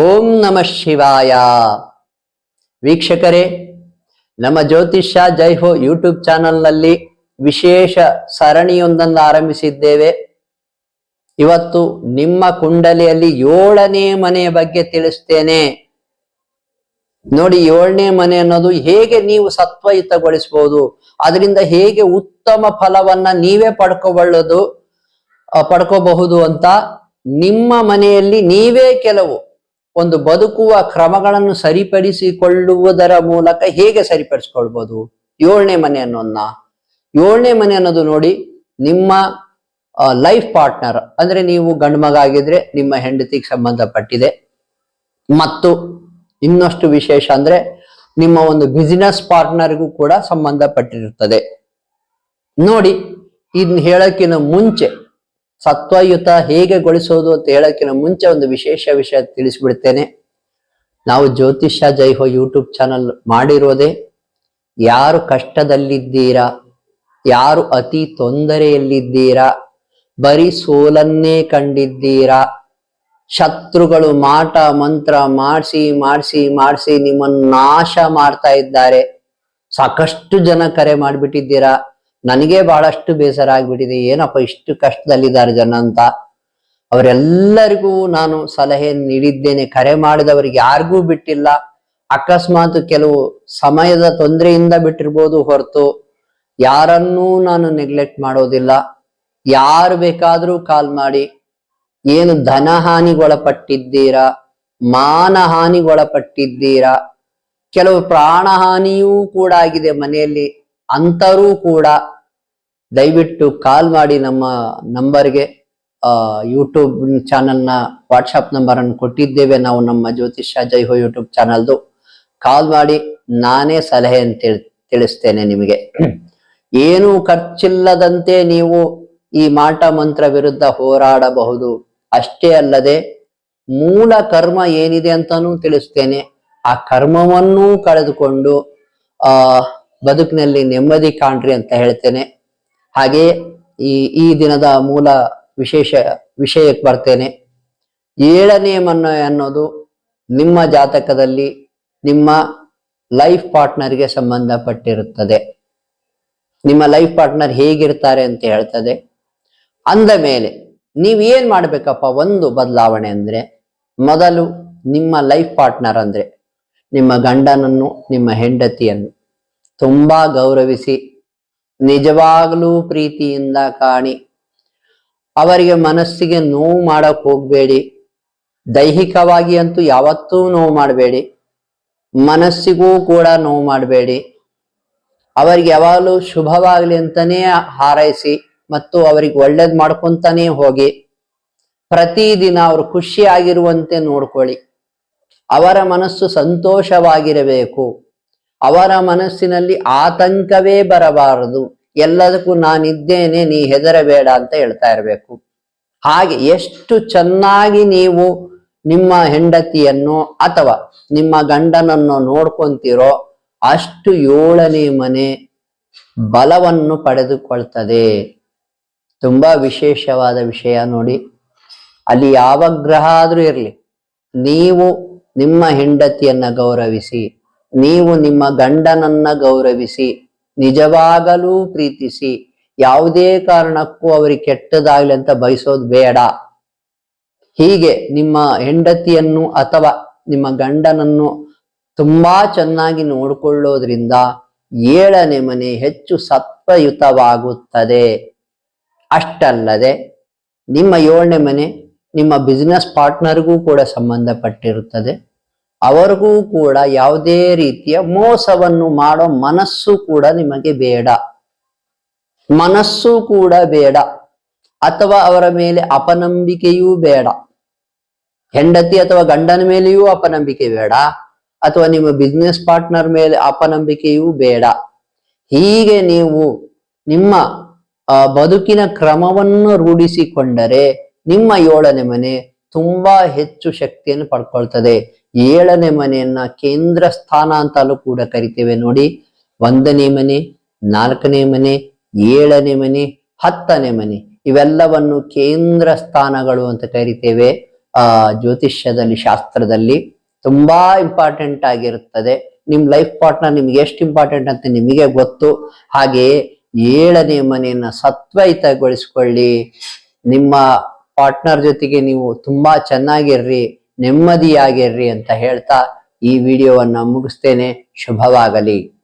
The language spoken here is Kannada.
ಓಂ ನಮಃ ಶಿವಾಯ. ವೀಕ್ಷಕರೇ, ನಮ್ಮ ಜ್ಯೋತಿಷ್ಯ ಜೈ ಹೋ ಯೂಟ್ಯೂಬ್ ಚಾನಲ್ನಲ್ಲಿ ವಿಶೇಷ ಸರಣಿಯೊಂದನ್ನು ಆರಂಭಿಸಿದ್ದೇವೆ. ಇವತ್ತು ನಿಮ್ಮ ಕುಂಡಲಿಯಲ್ಲಿ ಏಳನೇ ಮನೆಯ ಬಗ್ಗೆ ತಿಳಿಸ್ತೇನೆ. ನೋಡಿ, ಏಳನೇ ಮನೆ ಅನ್ನೋದು ಹೇಗೆ ನೀವು ಸತ್ವಯುತಗೊಳಿಸಬಹುದು ಅದರಿಂದ ಹೇಗೆ ಉತ್ತಮ ಫಲವನ್ನ ನೀವೇ ಪಡ್ಕೋಬಳ್ಳೋದು ಪಡ್ಕೋಬಹುದು ಅಂತ ನಿಮ್ಮ ಮನೆಯಲ್ಲಿ ನೀವೇ ಕೆಲವು ಒಂದು ಬದುಕುವ ಕ್ರಮಗಳನ್ನು ಸರಿಪಡಿಸಿಕೊಳ್ಳುವುದರ ಮೂಲಕ ಹೇಗೆ ಸರಿಪಡಿಸ್ಕೊಳ್ಬೋದು? ಏಳನೇ ಮನೆ ಅನ್ನೋದನ್ನ. ಏಳನೇ ಮನೆ ಅನ್ನೋದು ನೋಡಿ, ನಿಮ್ಮ ಲೈಫ್ ಪಾರ್ಟ್ನರ್ ಅಂದ್ರೆ ನೀವು ಗಂಡು ಮಗ ಆಗಿದ್ರೆ ನಿಮ್ಮ ಹೆಂಡತಿಗೆ ಸಂಬಂಧಪಟ್ಟಿದೆ. ಮತ್ತು ಇನ್ನಷ್ಟು ವಿಶೇಷ ಅಂದ್ರೆ, ನಿಮ್ಮ ಒಂದು ಬಿಸಿನೆಸ್ ಪಾರ್ಟ್ನರ್ಗೂ ಕೂಡ ಸಂಬಂಧಪಟ್ಟಿರುತ್ತದೆ. ನೋಡಿ ಇದನ್ನ ಹೇಳೋಕ್ಕಿಂತ ಮುಂಚೆ ಸತ್ವಯುತ ಹೇಗೆ ಗೊಳಿಸೋದು ಅಂತ ಹೇಳಕ್ಕಿಂತ ಮುಂಚೆ ಒಂದು ವಿಶೇಷ ವಿಷಯ ತಿಳಿಸ್ಬಿಡ್ತೇನೆ. ನಾವು ಜ್ಯೋತಿಷ್ಯ ಜೈಹೋ ಯೂಟ್ಯೂಬ್ ಚಾನಲ್ ಮಾಡಿರೋದೇ, ಯಾರು ಕಷ್ಟದಲ್ಲಿದ್ದೀರಾ, ಯಾರು ಅತಿ ತೊಂದರೆಯಲ್ಲಿದ್ದೀರಾ, ಬರೀ ಸೋಲನ್ನೇ ಕಂಡಿದ್ದೀರಾ, ಶತ್ರುಗಳು ಮಾಟ ಮಂತ್ರ ಮಾಡಿಸಿ ಮಾಡಿಸಿ ಮಾಡಿಸಿ ನಿಮ್ಮನ್ನು ನಾಶ ಮಾಡ್ತಾ ಇದ್ದಾರೆ, ಸಾಕಷ್ಟು ಜನ ಕರೆ ಮಾಡಿಬಿಟ್ಟಿದ್ದೀರಾ ನನಗೆ ಬಹಳಷ್ಟು ಬೇಸರ ಆಗಿಬಿಟ್ಟಿದೆ. ಏನಪ್ಪ ಇಷ್ಟು ಕಷ್ಟದಲ್ಲಿದ್ದಾರೆ ಜನ ಅಂತ. ಅವರೆಲ್ಲರಿಗೂ ನಾನು ಸಲಹೆ ನೀಡಿದ್ದೇನೆ. ಕರೆ ಮಾಡಿದವರಿಗೆ ಯಾರಿಗೂ ಬಿಟ್ಟಿಲ್ಲ. ಅಕಸ್ಮಾತ್ ಕೆಲವು ಸಮಯದ ತೊಂದರೆಯಿಂದ ಬಿಟ್ಟಿರ್ಬೋದು ಹೊರತು ಯಾರನ್ನೂ ನಾನು ನೆಗ್ಲೆಕ್ಟ್ ಮಾಡೋದಿಲ್ಲ. ಯಾರು ಬೇಕಾದರೂ ಕಾಲ್ ಮಾಡಿ, ಏನು ಧನ ಹಾನಿಗೊಳಪಟ್ಟಿದ್ದೀರಾ? ಮಾನ ಹಾನಿಗೊಳಪಟ್ಟಿದ್ದೀರಾ? ಕೆಲವು ಪ್ರಾಣಹಾನಿಯೂ ಕೂಡ ಆಗಿದೆ ಮನೆಯಲ್ಲಿ. ಅಂತರೂ ಕೂಡ ದಯವಿಟ್ಟು ಕಾಲ್ ಮಾಡಿ ನಮ್ಮ ನಂಬರ್ಗೆ ಯೂಟ್ಯೂಬ್ ಚಾನಲ್ನ ವಾಟ್ಸಪ್ ನಂಬರ್ ಅನ್ನು ಕೊಟ್ಟಿದ್ದೇವೆ. ನಾವು ನಮ್ಮ ಜ್ಯೋತಿಷ ಜೈ ಹೋ ಯೂಟ್ಯೂಬ್ ಚಾನಲ್ದು. ಕಾಲ್ ಮಾಡಿ ನಾನೇ ಸಲಹೆ ಅಂತ ತಿಳ್- ತಿಳಿಸ್ತೇನೆ ನಿಮಗೆ. ಏನು ಖರ್ಚಿಲ್ಲದಂತೆ ನೀವು ಈ ಮಾಟ ಮಂತ್ರ ವಿರುದ್ಧ ಹೋರಾಡಬಹುದು. ಅಷ್ಟೇ ಅಲ್ಲದೆ, ಮೂಲ ಕರ್ಮ ಏನಿದೆ ಅಂತಾನೂ ತಿಳಿಸ್ತೇನೆ. ಆ ಕರ್ಮವನ್ನೂ ಕಳೆದುಕೊಂಡು, ಆ, ಬದುಕಿನಲ್ಲಿ ನೆಮ್ಮದಿ ಕಾಣ್ರಿ ಅಂತ ಹೇಳ್ತೇನೆ. ಹಾಗೆ ಈ ಈ ದಿನದ ಮೂಲ ವಿಶೇಷ ವಿಷಯಕ್ಕೆ ಬರ್ತೇನೆ. ಏಳನೇ ಮನ್ನೋ ಅನ್ನೋದು ನಿಮ್ಮ ಜಾತಕದಲ್ಲಿ ನಿಮ್ಮ ಲೈಫ್ ಪಾರ್ಟ್ನರ್ಗೆ ಸಂಬಂಧಪಟ್ಟಿರುತ್ತದೆ. ನಿಮ್ಮ ಲೈಫ್ ಪಾರ್ಟ್ನರ್ ಹೇಗಿರ್ತಾರೆ ಅಂತ ಹೇಳ್ತದೆ. ಅಂದ ಮೇಲೆ ನೀವೇನ್ ಏನ್ ಮಾಡ್ಬೇಕಪ್ಪ? ಒಂದು ಬದಲಾವಣೆ ಅಂದ್ರೆ ಮೊದಲು ನಿಮ್ಮ ಲೈಫ್ ಪಾರ್ಟ್ನರ್ ಅಂದ್ರೆ ನಿಮ್ಮ ಗಂಡನನ್ನು, ನಿಮ್ಮ ಹೆಂಡತಿಯನ್ನು ತುಂಬಾ ಗೌರವಿಸಿ ನಿಜವಾಗಲೂ ಪ್ರೀತಿಯಿಂದ ಕಾಣಿ. ಅವರಿಗೆ ಮನಸ್ಸಿಗೆ ನೋವು ಮಾಡಕ್ ಹೋಗ್ಬೇಡಿ. ದೈಹಿಕವಾಗಿ ಅಂತೂ ಯಾವತ್ತೂ ನೋವು ಮಾಡಬೇಡಿ. ಮನಸ್ಸಿಗೂ ಕೂಡ ನೋವು ಮಾಡಬೇಡಿ. ಅವರಿಗೆ ಯಾವಾಗಲೂ ಶುಭವಾಗಲಿ ಅಂತಾನೇ ಹಾರೈಸಿ ಮತ್ತು ಅವರಿಗೆ ಒಳ್ಳೇದ್ ಮಾಡ್ಕೊಂತಾನೆ ಹೋಗಿ. ಪ್ರತಿದಿನ ಅವರು ಖುಷಿಯಾಗಿರುವಂತೆ ನೋಡ್ಕೊಳ್ಳಿ. ಅವರ ಮನಸ್ಸು ಸಂತೋಷವಾಗಿರಬೇಕು. ಅವರ ಮನಸ್ಸಿನಲ್ಲಿ ಆತಂಕವೇ ಬರಬಾರದು. ಎಲ್ಲದಕ್ಕೂ ನಾನಿದ್ದೇನೆ, ನೀ ಹೆದರಬೇಡ ಅಂತ ಹೇಳ್ತಾ ಇರಬೇಕು. ಹಾಗೆ ಎಷ್ಟು ಚೆನ್ನಾಗಿ ನೀವು ನಿಮ್ಮ ಹೆಂಡತಿಯನ್ನು ಅಥವಾ ನಿಮ್ಮ ಗಂಡನನ್ನು ನೋಡ್ಕೊಂತೀರೋ ಅಷ್ಟು ಏಳನೇ ಮನೆ ಬಲವನ್ನು ಪಡೆದುಕೊಳ್ತದೆ. ತುಂಬಾ ವಿಶೇಷವಾದ ವಿಷಯ ನೋಡಿ. ಅಲ್ಲಿ ಯಾವ ಗ್ರಹ ಆದ್ರೂ ಇರಲಿ. ನೀವು ನಿಮ್ಮ ಹೆಂಡತಿಯನ್ನ ಗೌರವಿಸಿ. ನೀವು ನಿಮ್ಮ ಗಂಡನನ್ನ ಗೌರವಿಸಿ, ನಿಜವಾಗಲೂ ಪ್ರೀತಿಸಿ, ಯಾವುದೇ ಕಾರಣಕ್ಕೂ ಅವರಿಗೆ ಕೆಟ್ಟದಾಗ್ಲಿ ಅಂತ ಬಯಸೋದು ಬೇಡ. ಹೀಗೆ ನಿಮ್ಮ ಹೆಂಡತಿಯನ್ನು ಅಥವಾ ನಿಮ್ಮ ಗಂಡನನ್ನು ತುಂಬಾ ಚೆನ್ನಾಗಿ ನೋಡಿಕೊಳ್ಳೋದ್ರಿಂದ ಏಳನೇ ಮನೆ ಹೆಚ್ಚು ಸತ್ವಯುತವಾಗುತ್ತದೆ ಅಷ್ಟಲ್ಲದೆ ನಿಮ್ಮ ಏಳನೇ ಮನೆ ನಿಮ್ಮ ಬಿಸ್ನೆಸ್ ಪಾರ್ಟ್ನರ್ಗೂ ಕೂಡ ಸಂಬಂಧಪಟ್ಟಿರುತ್ತದೆ. ಅವರಿಗೂ ಕೂಡ ಯಾವುದೇ ರೀತಿಯ ಮೋಸವನ್ನು ಮಾಡೋ ಮನಸ್ಸು ಕೂಡ ನಿಮಗೆ ಬೇಡ. ಮನಸ್ಸು ಕೂಡ ಬೇಡ. ಅಥವಾ ಅವರ ಮೇಲೆ ಅಪನಂಬಿಕೆಯೂ ಬೇಡ. ಹೆಂಡತಿ ಅಥವಾ ಗಂಡನ ಮೇಲೆಯೂ ಅಪನಂಬಿಕೆ ಬೇಡ. ಅಥವಾ ನಿಮ್ಮ ಬಿಸ್ನೆಸ್ ಪಾರ್ಟ್ನರ್ ಮೇಲೆ ಅಪನಂಬಿಕೆಯೂ ಬೇಡ. ಹೀಗೆ ನೀವು ನಿಮ್ಮ ಬದುಕಿನ ಕ್ರಮವನ್ನು ರೂಢಿಸಿಕೊಂಡರೆ ನಿಮ್ಮ ಏಳನೇ ಮನೆ ತುಂಬಾ ಹೆಚ್ಚು ಶಕ್ತಿಯನ್ನು ಪಡ್ಕೊಳ್ತದೆ. ಏಳನೇ ಮನೆಯನ್ನ ಕೇಂದ್ರ ಸ್ಥಾನ ಅಂತಲೂ ಕೂಡ ಕರಿತೇವೆ ನೋಡಿ. ಒಂದನೇ ಮನೆ, ನಾಲ್ಕನೇ ಮನೆ, ಏಳನೇ ಮನೆ, ಹತ್ತನೇ ಮನೆ, ಇವೆಲ್ಲವನ್ನು ಕೇಂದ್ರ ಸ್ಥಾನಗಳು ಅಂತ ಕರಿತೇವೆ, ಆ, ಜ್ಯೋತಿಷ್ಯದಲ್ಲಿ, ಶಾಸ್ತ್ರದಲ್ಲಿ. ತುಂಬಾ ಇಂಪಾರ್ಟೆಂಟ್ ಆಗಿರುತ್ತದೆ. ನಿಮ್ ಲೈಫ್ ಪಾರ್ಟ್ನರ್ ನಿಮ್ಗೆ ಎಷ್ಟು ಇಂಪಾರ್ಟೆಂಟ್ ಅಂತ ನಿಮಗೆ ಗೊತ್ತು. ಹಾಗೆ ಏಳನೇ ಮನೆಯನ್ನ ಸತ್ವಯುತಗೊಳಿಸ್ಕೊಳ್ಳಿ. ನಿಮ್ಮ ಪಾರ್ಟ್ನರ್ ಜೊತೆಗೆ ನೀವು ತುಂಬಾ ಚೆನ್ನಾಗಿರ್ರಿ. ನೆಮ್ಮದಿಯಾಗಿರ್ರಿ ಅಂತ ಹೇಳ್ತಾ ಈ ವಿಡಿಯೋವನ್ನು ಮುಗಿಸ್ತೇನೆ. ಶುಭವಾಗಲಿ.